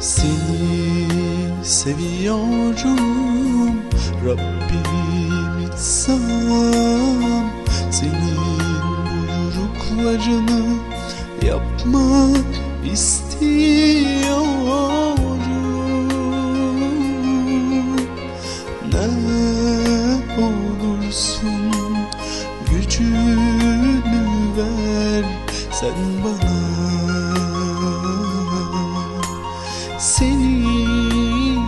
Seni seviyorum Rabbim itsam Senin buyruklarını yapmak istiyorum. Ne olursun gücünü ver sen bana Senin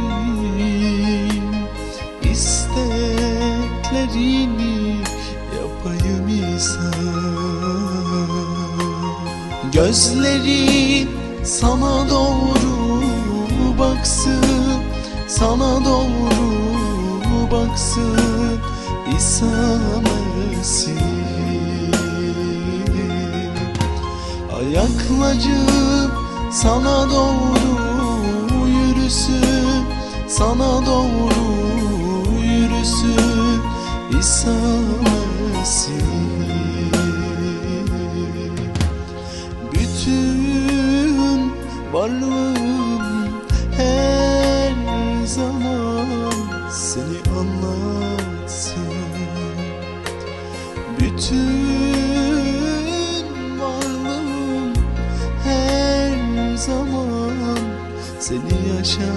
isteklerini yapayım insan. Gözlerin sana doğru baksın Sana doğru baksın İsa Mesih Ayaklarım sana doğru yürüsün Sana doğru yürüsün İsa bütün varlığım her zaman seni anlatsın. Bütün seni yaşasın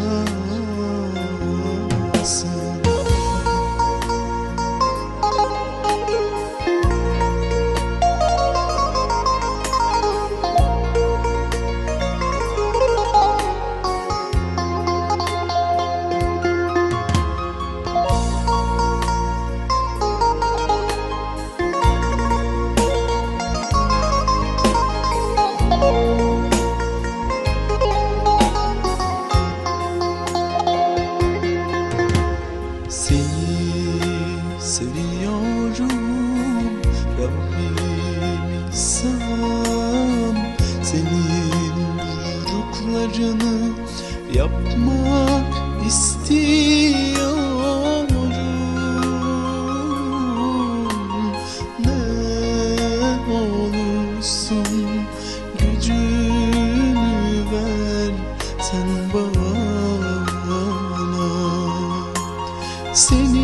İnsan Senin buyruklarını yapmak istiyorum. Ne olursun gücünü ver sen bana. Senin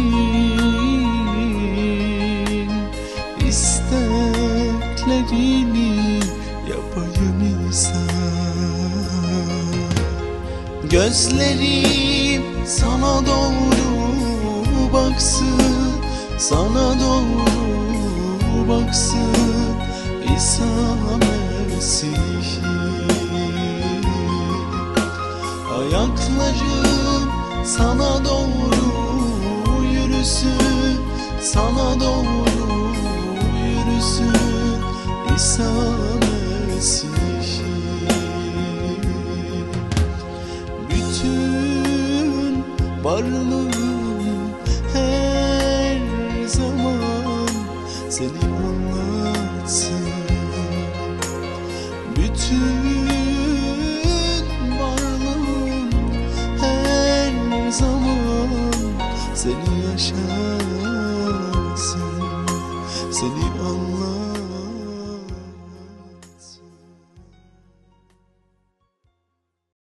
isteklerini yapayım insan. Gözlerim sana doğru baksın Sana doğru baksın. İsa Mesih Ayaklarım sana doğru yürüsün Bütün varlığım her zaman seni anlatsın. Bütün varlığım her zaman seni yaşasın Seni anlatsın